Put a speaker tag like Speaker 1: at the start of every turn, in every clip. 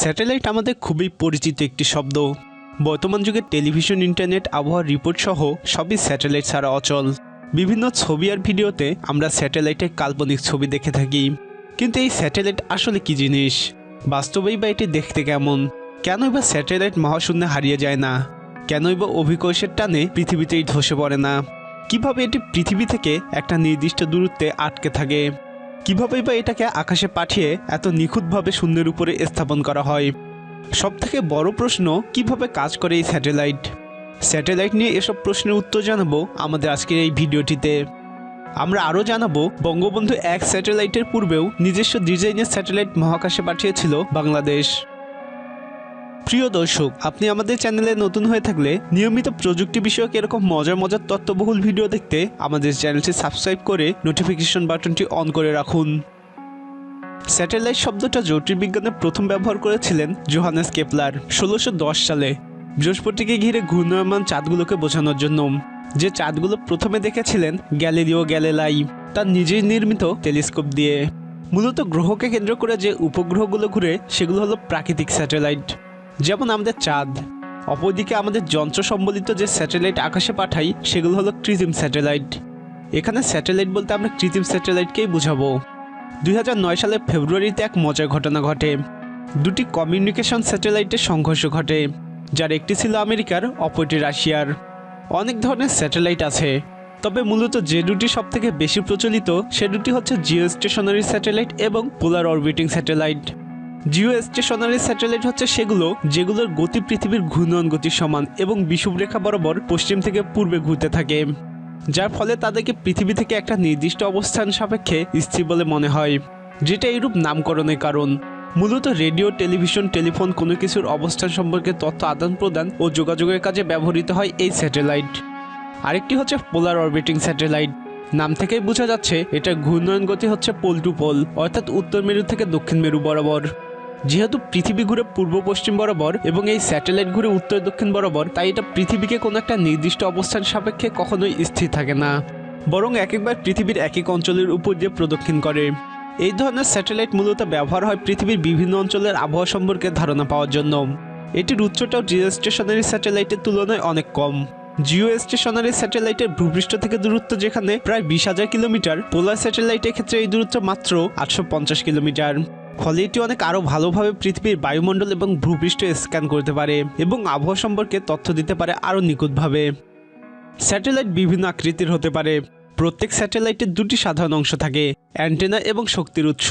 Speaker 1: Satellite আমাদের খুবই পরিচিত একটি শব্দ। বর্তমান যুগে টেলিভিশন, ইন্টারনেট, আবহাওয়ার রিপোর্ট সহ সবই স্যাটেলাইট ছাড়া অচল। বিভিন্ন ছবি আর ভিডিওতে আমরা স্যাটেলাইটের কাল্পনিক ছবি দেখে থাকি। কিন্তু এই স্যাটেলাইট আসলে কি জিনিস? বাস্তবেই বা এটি দেখতে কেমন? কেনই বা স্যাটেলাইট মহাশূন্যে হারিয়ে যায় না? কেনই বা অভিকর্ষের টানে পৃথিবীতেই ধসে পড়ে না? কীভাবে এটি পৃথিবী থেকে একটা নির্দিষ্ট দূরত্বে আটকে থাকে? কিভাবেই বা এটাকে আকাশে পাঠিয়ে এত নিখুঁতভাবে শূন্যের উপরে স্থাপন করা হয়? সবথেকে বড় প্রশ্ন, কীভাবে কাজ করে এই স্যাটেলাইট? স্যাটেলাইট নিয়ে এসব প্রশ্নের উত্তর জানাব আমাদের আজকের এই ভিডিওটিতে। আমরা আরও জানাব, বঙ্গবন্ধু এক স্যাটেলাইটের পূর্বেও নিজস্ব ডিজাইনের স্যাটেলাইট মহাকাশে পাঠিয়েছিল বাংলাদেশ। প্রিয় দর্শক, আপনি আমাদের চ্যানেলে নতুন হয়ে থাকলে নিয়মিত প্রযুক্তি বিষয়ক এরকম মজার মজার তথ্যবহুল ভিডিও দেখতে আমাদের চ্যানেলটি সাবস্ক্রাইব করে নোটিফিকেশন বাটনটি অন করে রাখুন। স্যাটেলাইট শব্দটা জ্যোতির্বিজ্ঞানে প্রথম ব্যবহার করেছিলেন জোহানেস কেপলার ষোলোশো সালে। বৃহস্পতিকে ঘিরে ঘূর্ণায়মান চাঁদগুলোকে বোঝানোর জন্য। যে চাঁদগুলো প্রথমে দেখেছিলেন গ্যালিলিও গ্যালেলাই তার নিজেই নির্মিত টেলিস্কোপ দিয়ে। মূলত গ্রহকে কেন্দ্র করে যে উপগ্রহগুলো ঘুরে, সেগুলো হলো প্রাকৃতিক স্যাটেলাইট। যেমন আমাদের চাঁদ। অপরদিকে আমাদের যন্ত্র সম্বলিত যে স্যাটেলাইট আকাশে পাঠাই, সেগুলো হলো কৃত্রিম স্যাটেলাইট। এখানে স্যাটেলাইট বলতে আমরা কৃত্রিম স্যাটেলাইটকেই বুঝাবো। দুই সালের ফেব্রুয়ারিতে এক মজার ঘটনা ঘটে। দুটি কমিউনিকেশন স্যাটেলাইটের সংঘর্ষ ঘটে, যার একটি ছিল আমেরিকার, অপরটি রাশিয়ার। অনেক ধরনের স্যাটেলাইট আছে, তবে মূলত যে দুটি সব থেকে বেশি প্রচলিত, সে দুটি হচ্ছে জিও স্টেশনারি স্যাটেলাইট এবং polar orbiting satellite. Geo stationary satellite হচ্ছে সেগুলো, যেগুলোর গতি পৃথিবীর ঘূর্ণন গতির সমান এবং বিষুবরেখা বরাবর পশ্চিম থেকে পূর্বে ঘুরতে থাকে, যার ফলে তাদেরকে পৃথিবী থেকে একটা নির্দিষ্ট অবস্থান সাপেক্ষে স্থির বলে মনে হয়, যেটা এইরূপ নামকরণের কারণ। মূলত রেডিও, টেলিভিশন, টেলিফোন কোনো কিছুর অবস্থান সম্পর্কে তথ্য আদান প্রদান ও যোগাযোগের কাজে ব্যবহৃত হয় এই স্যাটেলাইট। আরেকটি হচ্ছে পোলার অরবিটিং স্যাটেলাইট। নাম থেকেই বোঝা যাচ্ছে এটা ঘূর্ণয়ন গতি হচ্ছে পোল টু পোল, অর্থাৎ উত্তর মেরু থেকে দক্ষিণ মেরু বরাবর। যেহেতু পৃথিবী ঘুরে পূর্ব পশ্চিম বরাবর এবং এই স্যাটেলাইট ঘুরে উত্তর দক্ষিণ বরাবর, তাই এটা পৃথিবীকে কোনো একটা নির্দিষ্ট অবস্থান সাপেক্ষে কখনোই স্থির থাকে না। বরং এক একবার পৃথিবীর এক এক অঞ্চলের উপর দিয়ে প্রদক্ষিণ করে। এই ধরনের স্যাটেলাইট মূলত ব্যবহার হয় পৃথিবীর বিভিন্ন অঞ্চলের আবহাওয়া সম্পর্কে ধারণা পাওয়ার জন্য। এটির উচ্চটাও জিও স্টেশনারি স্যাটেলাইটের তুলনায় অনেক কম। জিও স্টেশনারি স্যাটেলাইটের ভূপৃষ্ঠ থেকে দূরত্ব যেখানে প্রায় বিশ হাজার কিলোমিটার, পোলার স্যাটেলাইটের ক্ষেত্রে এই দূরত্ব মাত্র আটশো পঞ্চাশ কিলোমিটার। ফলে এটি অনেক আরও ভালোভাবে পৃথিবীর বায়ুমণ্ডল এবং ভূপৃষ্ঠ স্ক্যান করতে পারে এবং আবহাওয়া সম্পর্কে তথ্য দিতে পারে আরও নিখুঁতভাবে। স্যাটেলাইট বিভিন্ন আকৃতির হতে পারে। প্রত্যেক স্যাটেলাইটের দুটি সাধারণ অংশ থাকে, অ্যান্টেনা এবং শক্তির উৎস।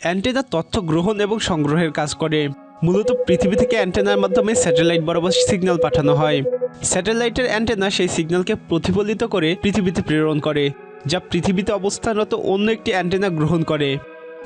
Speaker 1: অ্যান্টেনা তথ্য গ্রহণ এবং সংগ্রহের কাজ করে। মূলত পৃথিবী থেকে অ্যান্টেনার মাধ্যমে স্যাটেলাইট বরাবর সিগন্যাল পাঠানো হয়। স্যাটেলাইটের অ্যান্টেনা সেই সিগন্যালকে প্রতিফলিত করে পৃথিবীতে প্রেরণ করে, যা পৃথিবীতে অবস্থানরত অন্য একটি অ্যান্টেনা গ্রহণ করে।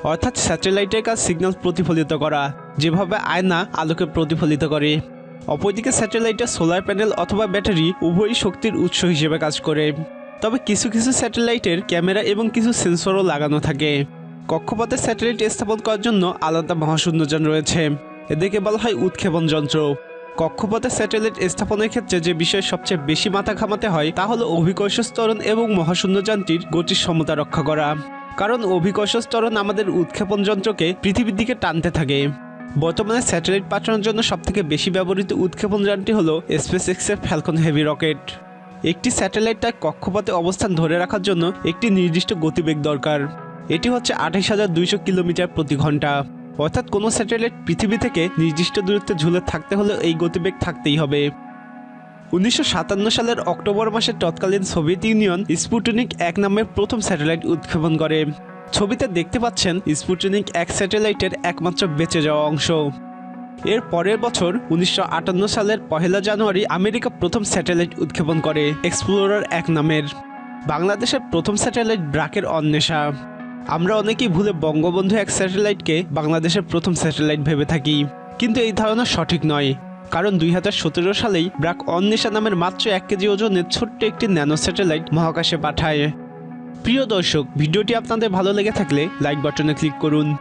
Speaker 1: অর্থাৎ স্যাটেলাইটের কাজ সিগন্যাল প্রতিফলিত করা, যেভাবে আয়না আলোকে প্রতিফলিত করে। অপরদিকে স্যাটেলাইটের সোলার প্যানেল অথবা ব্যাটারি উভয়ই শক্তির উৎস হিসেবে কাজ করে। তবে কিছু কিছু স্যাটেলাইটের ক্যামেরা এবং কিছু সেন্সরও লাগানো থাকে। কক্ষপথে স্যাটেলাইট স্থাপন করার জন্য আলাদা মহাশূন্যযান রয়েছে। এদেরকে বলা হয় উৎক্ষেপণ যন্ত্র। কক্ষপথে স্যাটেলাইট স্থাপনের ক্ষেত্রে যে বিষয়ে সবচেয়ে বেশি মাথা ঘামাতে হয়, তা হলো অভিকর্ষ স্তরণ এবং মহাশূন্যযানটির গতির সমতা রক্ষা করা। কারণ অভিকর্ষ স্তরণ আমাদের উৎক্ষেপণ যন্ত্রকে পৃথিবীর দিকে টানতে থাকে। বর্তমানে স্যাটেলাইট পাঠানোর জন্য সবথেকে বেশি ব্যবহৃত উৎক্ষেপণ যানটি হল স্পেস এক্সের ফ্যালকন হেভি রকেট একটি স্যাটেলাইট তার কক্ষপথে অবস্থান ধরে রাখার জন্য একটি নির্দিষ্ট গতিবেগ দরকার। এটি হচ্ছে আঠাশ হাজার দুইশো কিলোমিটার প্রতি ঘণ্টা। অর্থাৎ কোনো স্যাটেলাইট পৃথিবী থেকে নির্দিষ্ট দূরত্বে ঝুলে থাকতে হলে এই গতিবেগ থাকতেই হবে। উনিশশো সাতান্ন সালের অক্টোবর মাসের তৎকালীন সোভিয়েত ইউনিয়ন স্পুটনিক এক নামের প্রথম স্যাটেলাইট উৎক্ষেপণ করে। ছবিতে দেখতে পাচ্ছেন স্পুটনিক এক স্যাটেলাইটের একমাত্র বেঁচে যাওয়া অংশ। এর পরের বছর উনিশশো আটান্ন সালের পহেলা জানুয়ারি আমেরিকা প্রথম স্যাটেলাইট উৎক্ষেপণ করে, এক্সপ্লোরার এক নামের। বাংলাদেশের প্রথম স্যাটেলাইট ব্রাকের অন্বেষা। আমরা অনেকেই ভুলে বঙ্গবন্ধু এক স্যাটেলাইটকে বাংলাদেশের প্রথম স্যাটেলাইট ভেবে থাকি। কিন্তু এই ধারণা সঠিক নয়। কারণ দুই হাজার সতেরো সালেই ব্রাক অন্বেষা নামের মাত্র এক কেজি ওজনের ছোট্ট একটি ন্যানো স্যাটেলাইট মহাকাশে পাঠায়। প্রিয় দর্শক, ভিডিওটি আপনাদের ভালো লেগে থাকলে লাইক বাটনে ক্লিক করুন।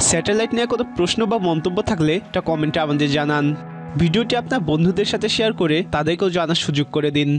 Speaker 1: স্যাটেলাইট নিয়ে কোনো প্রশ্ন বা মন্তব্য থাকলে তা কমেন্টে আমাদের জানান। ভিডিওটি আপনার বন্ধুদের সাথে শেয়ার করে তাদেরকেও জানার সুযোগ করে দিন।